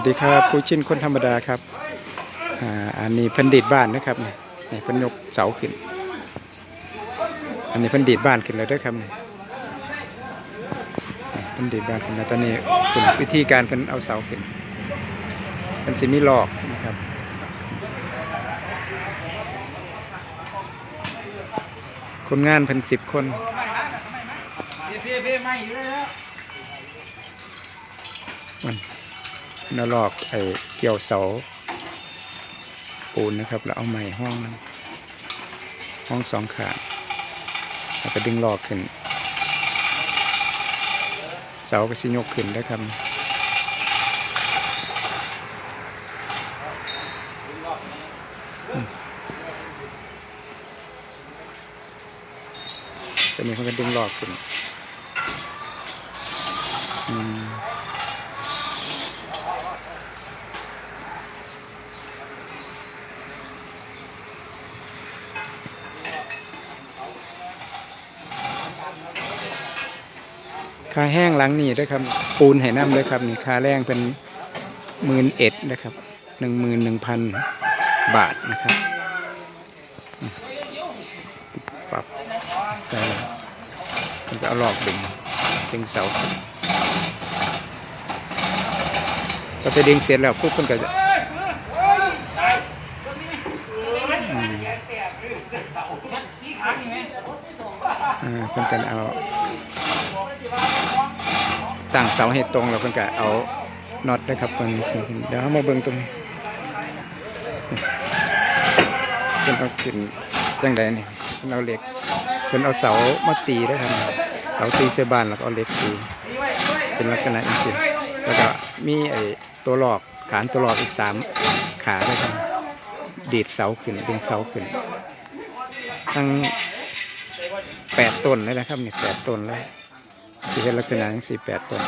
วัสดีครับผู้ชินคนธรรมดาครับอ่าอันนี้พันดีดบ้านนะครับนี่นี่พันยกเสาขึ้น อันนี้พันดีดบ้านขึ้นแล้วด้วยครับนี่นี่เพันดีดบ้านขึ้นแล้วตอนนี้เป็นวิธีการเพิ่นเอาเสาขึ้นเป็นสิมีหลอกนะครับคนงานเพิ่นสิบคนมัน นลอกไอ้เกี่ยวเสาปูนนะครับ แล้วเอาใหม่ห้อง ห้องสองขาแล้วก็ดึงลอกขึ้น เสาก็สิยกขึ้นได้ครับอืมตอนมาก็ดึงลอกขึ้น ค่าแห้งหลังนี่ด้วยครับ ปูนไห้น้ำด้วยครับนี่ค่าแรงเป็นหมื่นเอ็ดนะครับหนึ่งหมื่นหนึ่งพันบาทนะครับปรับแต่มันจะเอาหลอกดึงดึงเสาพอจะดึงเสร็จแล้วปุ๊บมันก็จะอ่าเพิ่นกันเอา ตั้งเสาให้ตรงแล้วเพิ่นก็เอาน็อตนะครับเพิ่นเดี๋ยวเรามาเบิ่งตรงนี้เพิ่นเอาขึ้นจังไดนี่เพิ่นเอาเหล็กเพิ่นเอาเสามาตีได้ครับเสาตีเสบานแล้วก็เอาเหล็กตีเป็นลักษณะอย่างนี้แล้วก็มีไอ้ตัวหลอกฐานตัวหลอกอีกสามขาด้วยครับดีดเสาขึ้นดึงเสาขึ้น ทั้งแปดต้นเลยนะครับเนี่ยแปดต้นเลย ที่เป็นลักษณะทั้งสี่แปดต้น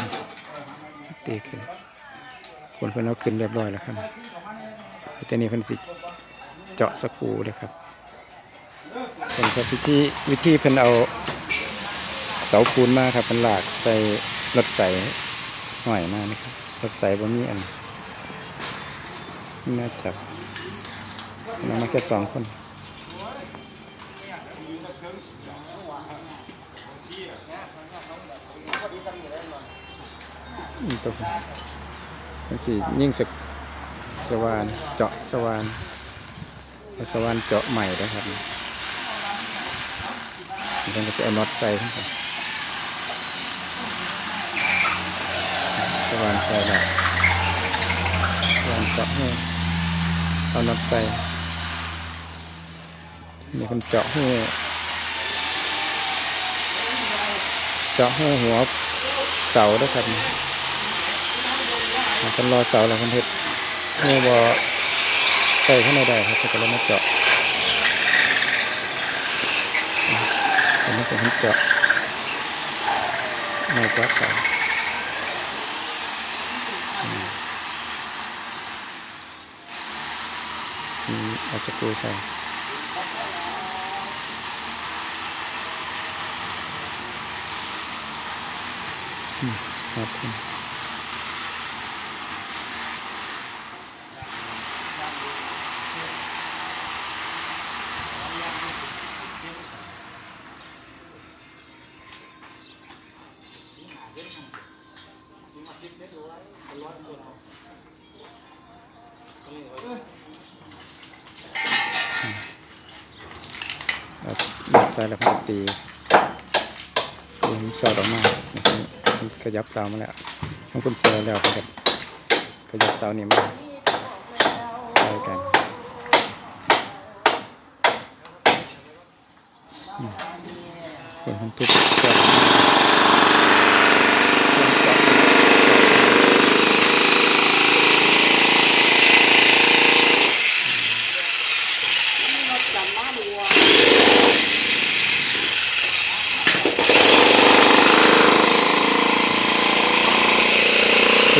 ตีขึ้นคนเพิ่นเอาขึ้นเรียบร้อยแล้วครับแต่นี่เพิ่นสิเจาะสกูเลยครับเป็นวิธีวิธีเพิ่นเอาเสาปูนมาครับเพิ่นลากใส่รถใส่หน่อยมานี่ครับรถใส่บ่มีอันน่าจับเรามาแค่สองคน ตัวมันสียิ่งสกสว่านเจาะสว่านสว่านเจาะใหม่นะครับมันก็จะเอาน็อตใส่ทั้งหมดสว่านใส่แล้วสว่านเจาะให้เอาน็อตใส่นี่คนเจาะให้เจาะให้หัวเสาด้วยครับคนรอเสาแล้วคนเห็ดเมื่อบอใส่ข้างในได้ครับก็เลยมาเจาะผมไม่เป็นเจาะในเจาะเสาอืมอืมเอาสกรูใส่ ครับผมเอากใส่แล้วพอตีตี สอดออกมานะครับมันขยับเสามาแล้วทั้งคุณเสือแล้วก็ขยับเสานี่มาใส่กันอืมส่วนของทุบ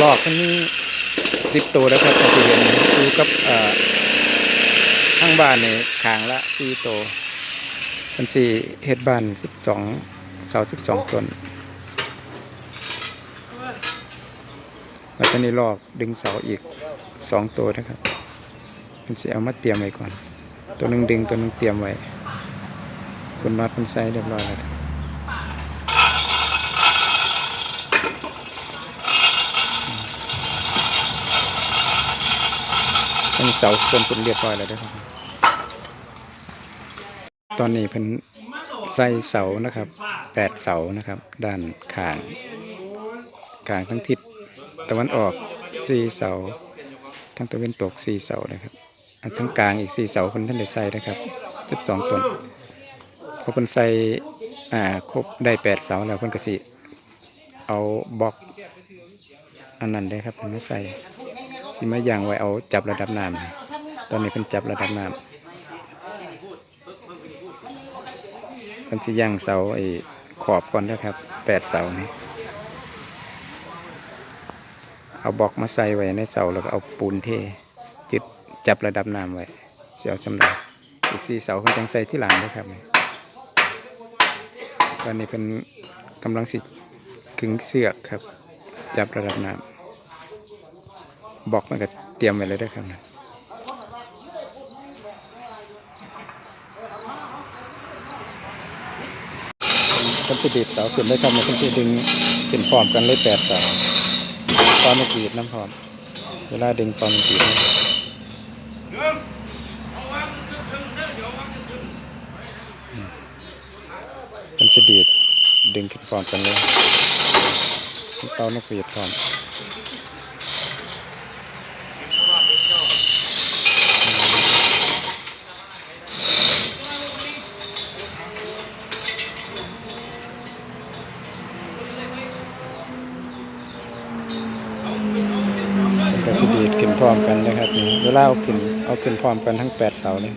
เสาหลอกมันมีสิบตัวแล้วครับที่เห็นดูกับเอ่อข้างบ้านนี่ขางละสี่ตัวมันสี่เฮ็ดบ้านสิบสองเสาสิบสองต้นแล้วตอนนี้ลอกดึงเสาอีกสองตัวนะครับ มันจะเอามาเตรียมไว้ก่อน ตัวหนึ่งดึงตัวหนึ่งเตรียมไว้คุณน็อตคุณใส่เรียบร้อยแล้ว ครับเป็นเสาส่วนคุณเรียบร้อยแล้วเด้วยครับ ตอนนี้เป็นใส่เสานะครับแปดเสานะครับ ด้านข้างข้างทั้งทิศตะวันออกสี่เสาทั้งตะวันตกสี่เสานะครับอันทั้งกลางอีกสี่เสาคนท่านได้ใส่นะครับสิบสองต้นพอคนใส่อ่าครบได้แปดเสาแล้วคนกสิเอาบล็อกอันนั้นได้ครับเพิ่นมใส่ สิมาย่างไว้เอาจับระดับน้ำตอนนี้เป็นจับระดับน้ำมันสิย่างเสาไอ้ขอบก่อนนะครับแปดเสานี่เอาบล็อกมาใส่ไว้ในเสาแล้วก็เอาปูนเทจึดจับระดับน้ำไว้เสียวสำหรับอีกสี่เสาคนจังใส่ที่หลังนะครับนี่ตอนนี้เป็นกำลังสิขึงเสือกครับ จับระดับน้ำ บอกมันก็เตรียมไว้เลยด้วยครับนะคนที่ดีดเสาขึ้นได้ครับมันคนที่ดึงขึ้นพร้อมกันเลยแปดเสาตอนนี้กรีดน้ำพร้อม เวลาดึงตอนกรีดนะอืมคนที่ดีดดึงขึ้นพร้อมกันเลยเต้านกหวีดพร้อมเป็น กระสีดีดขึ้นพร้อมกันนะครับนี่เวลาเอาขึ้นเอาขึ้นพร้อมกันทั้งแปดเสาเลย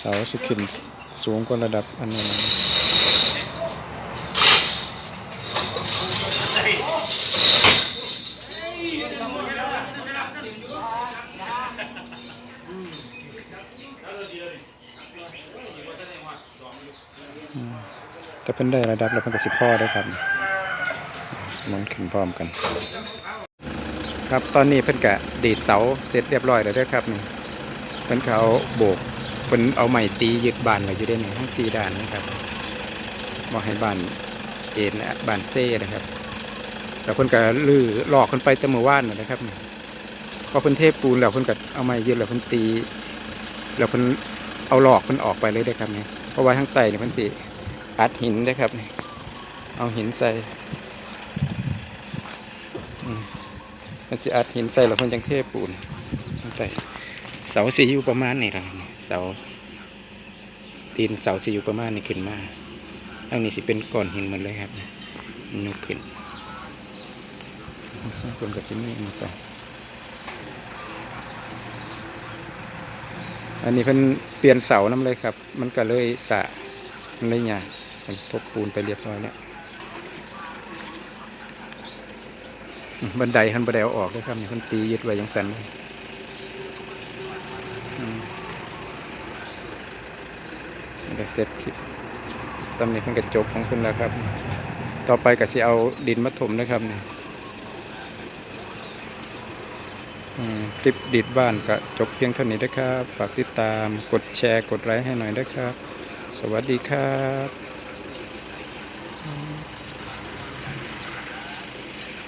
เสาสุขินสูงกว่าระดับอันนั้น นะเป็นได้ระดับแล้วเป็นกระสิพ่อได้ครับมันขึ้นพร้อมกัน ครับตอนนี้เพิ่นกะดีดเสาเสร็จเรียบร้อยแล้วด้วยครับนี่เพิ่นเขาโบกเพิ่นเอาไม้ตียึดบานไว้อยู่ได้นี่ทั้งสี่ด้านนะครับบอกให้บานเอ็นและบานเซ่นะครับ แล้วเพิ่นก็ลื้อหลอกเพิ่นไปแตะมือว่านนะครับนี่พอเพิ่นเทปูนแล้วเพิ่นก็เอาไม้ยึดแล้วเพิ่นตี แล้วเพิ่นเอาหลอกเพิ่นออกไปเลยนะครับเนี่ยเพราะว่าทั้งไตนี่เพิ่นสิอัดหินนะครับนี่เอาหินใส่มันสิอัดหินใส่แล้วเพิ่นจังเทปูนลงไปเสาสิอยู่ประมาณนี้ละนี่เสาตีนเสาสิอยู่ประมาณนี้ขึ้นมาอันนี้สิเป็นก้อนหินหมดเลยครับนยกขึ้น คนก็สิมีอันนี้ไปอันนี้เพิ่นเปลี่ยนเสาน้ำเลยครับ มันก็เลยสะมันเลยหยาเพิ่นทบปูนไปเรียบร้อยแล้วบันไดหันบันไดเอาออกเลยครับนี่เพิ่นตียึดไว้ยังสันเลยมันก็เสร็จคลิปสำนี้เพิ่นก็จบของเพิ่นแล้วครับ ต่อไปก็สิเอาดินมาถมนะครับเนี่อืม คลิปดิดบ้านก็จบเพียงเท่านี้นะครับ ฝากติดตามกดแชร์กดไลค์ให้หน่อยนะครับ สวัสดีครับ